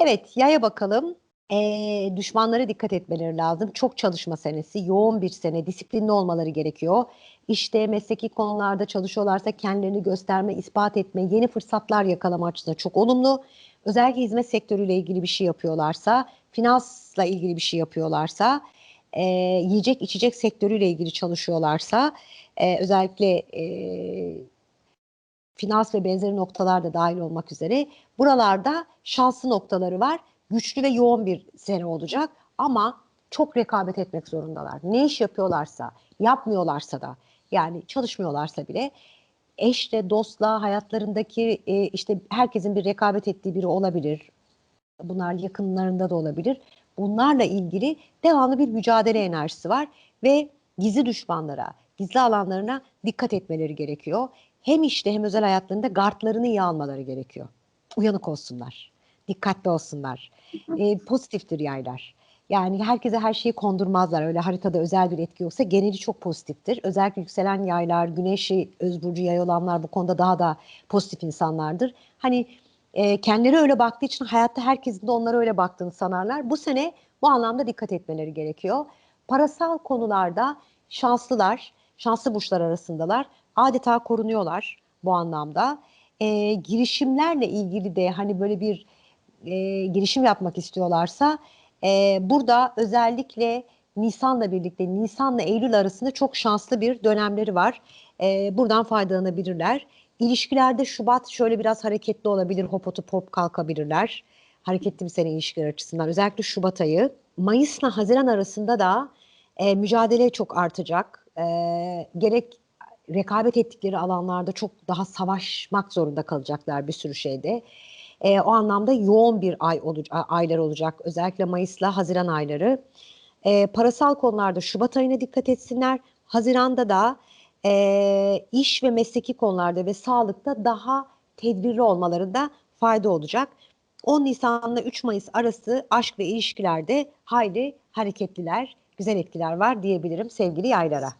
Evet, yaya bakalım. Ee, düşmanlara dikkat etmeleri lazım. Çok çalışma senesi, yoğun bir sene, disiplinli olmaları gerekiyor. İşte mesleki konularda çalışıyorlarsa kendilerini gösterme, ispat etme, yeni fırsatlar yakalama açısından çok olumlu. Özellikle hizmet sektörüyle ilgili bir şey yapıyorlarsa, finansla ilgili bir şey yapıyorlarsa, e, yiyecek içecek sektörüyle ilgili çalışıyorlarsa, e, özellikle e, finans ve benzeri noktalar da dahil olmak üzere buralarda şanslı noktaları var. Güçlü ve yoğun bir sene olacak ama çok rekabet etmek zorundalar. Ne iş yapıyorlarsa, yapmıyorlarsa da yani çalışmıyorlarsa bile eşle, dostla, hayatlarındaki e, işte herkesin bir rekabet ettiği biri olabilir. Bunlar yakınlarında da olabilir. Bunlarla ilgili devamlı bir mücadele enerjisi var ve gizli düşmanlara, gizli alanlarına dikkat etmeleri gerekiyor. Hem işte hem özel hayatlarında gardlarını iyi almaları gerekiyor. Uyanık olsunlar, dikkatli olsunlar. E, pozitiftir yaylar. Yani herkese her şeyi kondurmazlar. Öyle haritada özel bir etki yoksa geneli çok pozitiftir. Özellikle yükselen yaylar, güneşi özburcu yay olanlar bu konuda daha da pozitif insanlardır. Hani e, kendileri öyle baktığı için hayatta herkesin de onlara öyle baktığını sanarlar. Bu sene bu anlamda dikkat etmeleri gerekiyor. Parasal konularda şanslılar, şanslı burçlar arasındalar. Adeta korunuyorlar bu anlamda. E, girişimlerle ilgili de hani böyle bir e, girişim yapmak istiyorlarsa e, burada özellikle Nisan'la birlikte Nisan'la Eylül arasında çok şanslı bir dönemleri var. E, buradan faydalanabilirler. İlişkilerde Şubat şöyle biraz hareketli olabilir, hop otup hop kalkabilirler. Hareketli bir sene ilişkiler açısından. Özellikle Şubat ayı. Mayıs'la Haziran arasında da e, mücadele çok artacak. E, gerek rekabet ettikleri alanlarda çok daha savaşmak zorunda kalacaklar bir sürü şeyde. E, o anlamda yoğun bir ay olacak, aylar olacak. Özellikle Mayıs'la Haziran ayları. E, parasal konularda Şubat ayına dikkat etsinler. Haziran'da da e, iş ve mesleki konularda ve sağlıkta daha tedbirli olmalarında fayda olacak. 10 Nisan'la 3 Mayıs arası aşk ve ilişkilerde hayli hareketliler, güzel etkiler var diyebilirim sevgili yaylara.